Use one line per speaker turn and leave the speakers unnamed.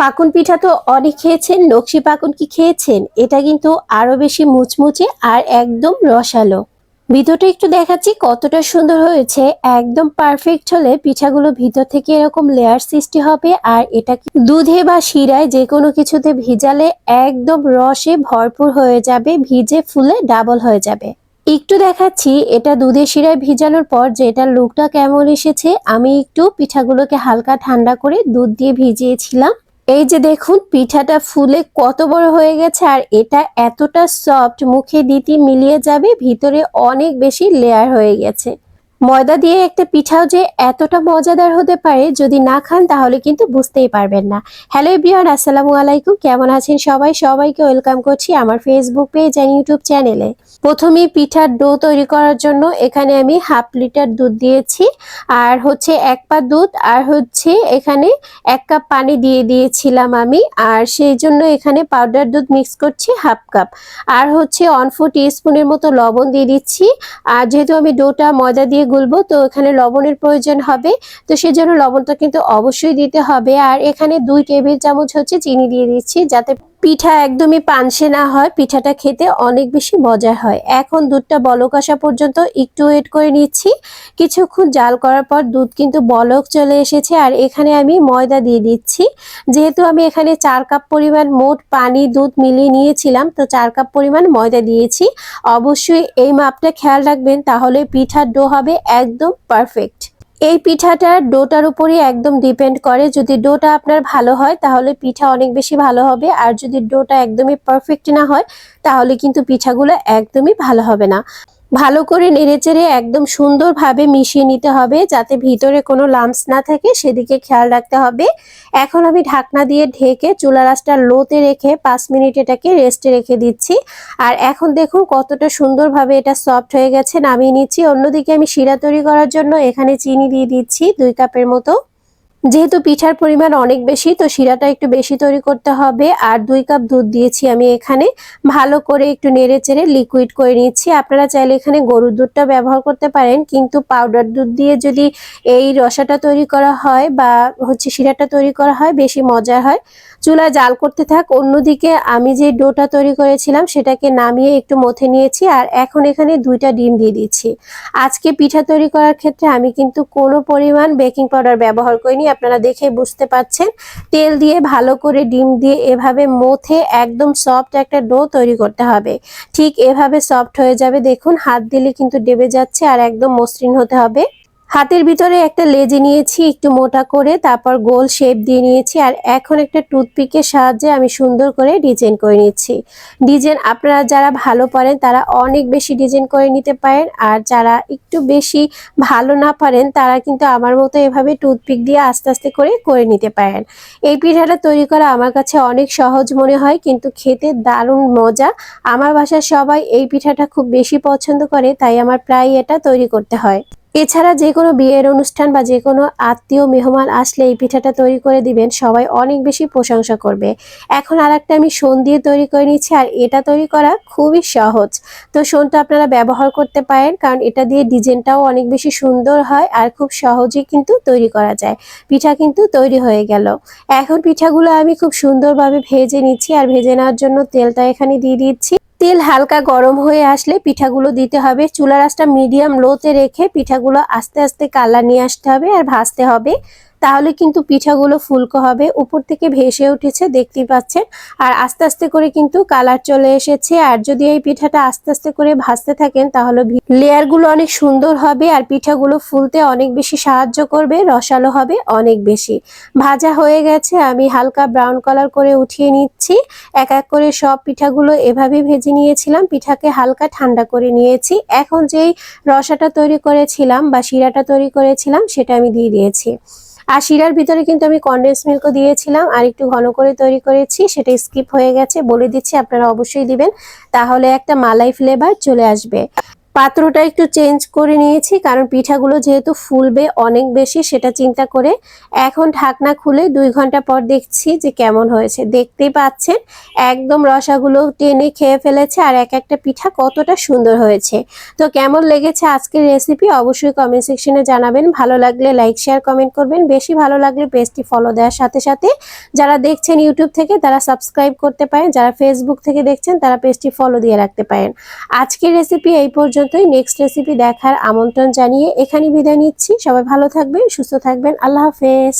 পাকুন পিঠা তো অনেক খেয়েছেন, নকশি পাকুন কি খেয়েছেন? এটা কিন্তু আরও বেশি মুচমুচে আর একদম রসালো। ভিতরটা একটু দেখাচ্ছি, কতটা সুন্দর হয়েছে। একদম পারফেক্ট হলে পিঠাগুলো ভিতর থেকে এরকম লেয়ার সৃষ্টি হবে আর এটা দুধে বা শিরায় যে কোনো কিছুতে ভিজালে একদম রসে ভরপুর হয়ে যাবে, ভিজে ফুলে ডাবল হয়ে যাবে। একটু দেখাচ্ছি, এটা দুধের শিরায় ভিজানোর পর যে এটার লুকটা কেমন এসেছে, আমি একটু পিঠাগুলোকে হালকা ঠান্ডা করে দুধ দিয়ে ভিজিয়েছিলাম। এই যে দেখুন, পিঠাটা ফুলে কত বড় হয়ে গেছে আর এটা এতটা সফট মুখে দিতে মিলিয়ে যাবে, ভিতরে অনেক বেশি লেয়ার হয়ে গেছে। ময়দা দিয়ে একটা পিঠাও যে এতটা মজাদার হতে পারে যদি না খান, তাহলে কিন্তু বুঝতেই পারবেন না। হ্যালো এভরিওয়ান আসসালামু আলাইকুম। কেমন আছেন সবাই? সবাইকে ওয়েলকাম করছি আমার ফেসবুক পেজ অ্যান্ড ইউটিউব চ্যানেলে প্রথমে পিঠার ডো তৈরি করার জন্য এখানে আমি হাফ লিটার দুধ দিয়েছি, আর হচ্ছে এক পা দুধ, আর হচ্ছে এখানে এক কাপ পানি দিয়ে দিয়েছিলাম আমি, আর সেই জন্য এখানে পাউডার দুধ মিক্স করছি হাফ কাপ আর হচ্ছে ওয়ান ফোর স্পুনের মতো লবণ দিয়ে দিচ্ছি, আর যেহেতু আমি ডোটা ময়দা দিয়ে গুলবো তো এখানে লবণের প্রয়োজন হবে। তো সেজন্য লবণটা কিন্তু অবশ্যই দিতে হবে। আর এখানে দুই টেবিল চামচ হচ্ছে চিনি দিয়ে দিচ্ছি, যাতে পিঠা একদমই পানসে না হয়, পিঠাটা খেতে অনেক বেশি মজা হয়। এখন দুধটা বলক আসা পর্যন্ত একটু ওয়েট করে নিচ্ছি। কিছুক্ষণ জাল করার পর দুধ কিন্তু বলক চলে এসেছে আর এখানে আমি ময়দা দিয়ে দিচ্ছি। যেহেতু আমি এখানে চার কাপ পরিমাণ মোট পানি দুধ মিলিয়ে নিয়েছিলাম, তো চার কাপ পরিমাণ ময়দা দিয়েছি। অবশ্যই এই মাপটা খেয়াল রাখবেন, তাহলে পিঠার ডো হবে একদম পারফেক্ট এই পিঠাটার ডোটার উপরে একদম ডিপেন্ড করে। যদি ডোটা আপনার ভালো হয়, তাহলে পিঠা অনেক বেশি ভালো হবে। আর যদি ডোটা একদমই পারফেক্ট না হয়, তাহলে কিন্তু পিঠাগুলো একদমই ভালো হবে না। ভালো করে নেড়েচেড়ে একদম সুন্দরভাবে মিশিয়ে নিতে হবে যাতে ভিতরে কোনো লাম্পস না থাকে, সেদিকে খেয়াল রাখতে হবে। এখন আমি ঢাকনা দিয়ে ঢেকে চুলা রাসটা লোতে রেখে পাঁচ মিনিট এটাকে রেস্টে রেখে দিচ্ছি। আর এখন দেখুন কতটা সুন্দরভাবে এটা সফট হয়ে গেছে, নামিয়ে নিচ্ছি। অন্যদিকে আমি শিরা তৈরি করার জন্য এখানে চিনি দিয়ে দিচ্ছি, দুই কাপের মতো। যেহেতু পিঠার পরিমাণ অনেক বেশি, তো শিরাটা একটু বেশি তৈরি করতে হবে। আর দুই কাপ দুধ দিয়েছি আমি এখানে। ভালো করে একটু নেড়ে চেড়ে লিকুইড করে নিচ্ছি। আপনারা চাইলে এখানে গরুর দুধটা ব্যবহার করতে পারেন, কিন্তু পাউডার দুধ দিয়ে যদি এই রসাটা তৈরি করা হয় বা হচ্ছে শিরাটা তৈরি করা হয়, বেশি মজার হয়। চুলা জাল করতে থাক। অন্যদিকে আমি যে ডোটা তৈরি করেছিলাম, সেটাকে নামিয়ে একটু মথে নিয়েছি। আর এখন এখানে দুইটা ডিম দিয়ে দিচ্ছি। আজকে পিঠা তৈরি করার ক্ষেত্রে আমি কিন্তু কোনো পরিমাণ বেকিং পাউডার ব্যবহার করিনি। আপনারা দেখে বুঝতে পাচ্ছেন তেল দিয়ে ভালো করে ডিম দিয়ে এভাবে মথে একদম সফট একটা ডো তৈরি করতে হবে। ঠিক এভাবে সফট হয়ে যাবে। দেখুন, হাত দিলে কিন্তু ডেবে যাচ্ছে আর একদম মসৃণ হতে হবে। হাতের ভিতরে একটা লেজে নিয়েছি, একটু মোটা করে, তারপর গোল শেপ দিয়ে নিয়েছি, আর এখন একটা টুথপিকের সাহায্যে আমি সুন্দর করে ডিজাইন করে নিচ্ছি। ডিজাইন আপনারা যারা ভালো পারেন, তারা অনেক বেশি ডিজাইন করে নিতে পারেন, আর যারা একটু বেশি ভালো না পারেন, তারা কিন্তু আমার মতো এভাবে টুথপিক দিয়ে আস্তে আস্তে করে করে নিতে পারেন। এই পিঠাটা তৈরি করা আমার কাছে অনেক সহজ মনে হয়, কিন্তু খেতে দারুণ মজা। আমার বাসার সবাই এই পিঠাটা খুব বেশি পছন্দ করে, তাই আমার প্রায় এটা তৈরি করতে হয়। এছাড়া যে কোনো বিয়ের অনুষ্ঠান বা যে কোনো আত্মীয় মেহমান আসলে এই পিঠাটা তৈরি করে দিবেন, সবাই অনেক বেশি প্রশংসা করবে। এখন আর একটা আমি সোন দিয়ে তৈরি করে নিচ্ছি আর এটা তৈরি করা খুবই সহজ। তো সোনটা আপনারা ব্যবহার করতে পারেন, কারণ এটা দিয়ে ডিজাইনটাও অনেক বেশি সুন্দর হয় আর খুব সহজেই কিন্তু তৈরি করা যায়। পিঠা কিন্তু তৈরি হয়ে গেল। এখন পিঠাগুলো আমি খুব সুন্দরভাবে ভেজে নিচ্ছি আর ভেজে নেওয়ার জন্য তেলটা এখানে দিয়ে দিচ্ছি। তেল হালকা গরম হয়ে আসলে পিঠাগুলো দিতে হবে। চুলার রাসটা মিডিয়াম লোতে রেখে পিঠাগুলো আস্তে আস্তে কালার নিয়ে আসতে হবে আর ভাজতে হবে। তাহলে কিন্তু পিঠাগুলো ফুলকো হবে। উপর থেকে ভেসে উঠেছে, দেখতেই পাচ্ছেন। আর আস্তে আস্তে করে কিন্তু কালার চলে এসেছে। আর যদি এই পিঠাটা আস্তে আস্তে করে ভাজতে থাকেন, তাহলে লেয়ারগুলো অনেক সুন্দর হবে আর পিঠাগুলো ফুলতে অনেক বেশি সাহায্য করবে, রসালো হবে অনেক বেশি। ভাজা হয়ে গেছে, আমি হালকা ব্রাউন কালার করে উঠিয়ে নিচ্ছি। এক এক করে সব পিঠাগুলো এভাবে ভেজে নিয়েছিলাম। পিঠাকে হালকা ঠান্ডা করে নিয়েছি। এখন যেই রসাটা তৈরি করেছিলাম বা শিরাটা তৈরি করেছিলাম, সেটা আমি দিয়ে দিয়েছি। আর শিরার ভিতরে কিন্তু আমি কন্ডেন্স মিল্কও দিয়েছিলাম, আর একটু ঘন করে তৈরি করেছি, সেটা স্কিপ হয়ে গেছে, বলে দিচ্ছি, আপনারা অবশ্যই দিবেন। তাহলে একটা মালাই ফ্লেভার চলে আসবে। পাত্রটা একটু চেঞ্জ করে নিয়েছি, কারণ পিঠাগুলো যেহেতু ফুলবে অনেক বেশি, সেটা চিন্তা করে এখন ঢাকনা খুলে দুই ঘণ্টা পর দেখছি যে কেমন হয়েছে। দেখতেই পাচ্ছেন, একদম রসাগুলো টেনে খেয়ে ফেলেছে, আর এক একটা পিঠা কতটা সুন্দর হয়েছে। তো কেমন লেগেছে আজকের রেসিপি অবশ্যই কমেন্ট সেকশনে জানাবেন। ভালো লাগলে লাইক শেয়ার কমেন্ট করবেন। বেশি ভালো লাগলে পেজটি ফলো দেওয়ার সাথে সাথে যারা দেখছেন ইউটিউব থেকে তারা সাবস্ক্রাইব করতে পারেন। যারা ফেসবুক থেকে দেখছেন তারা পেজটি ফলো দিয়ে রাখতে পারেন। আজকের রেসিপি এই পর্যন্তই নেক্সট রেসিপি দেখার আমন্ত্রণ জানিয়ে এখানে বিদায় নিচ্ছি। সবাই ভালো থাকবেন, সুস্থ থাকবেন। আল্লাহ হাফেজ।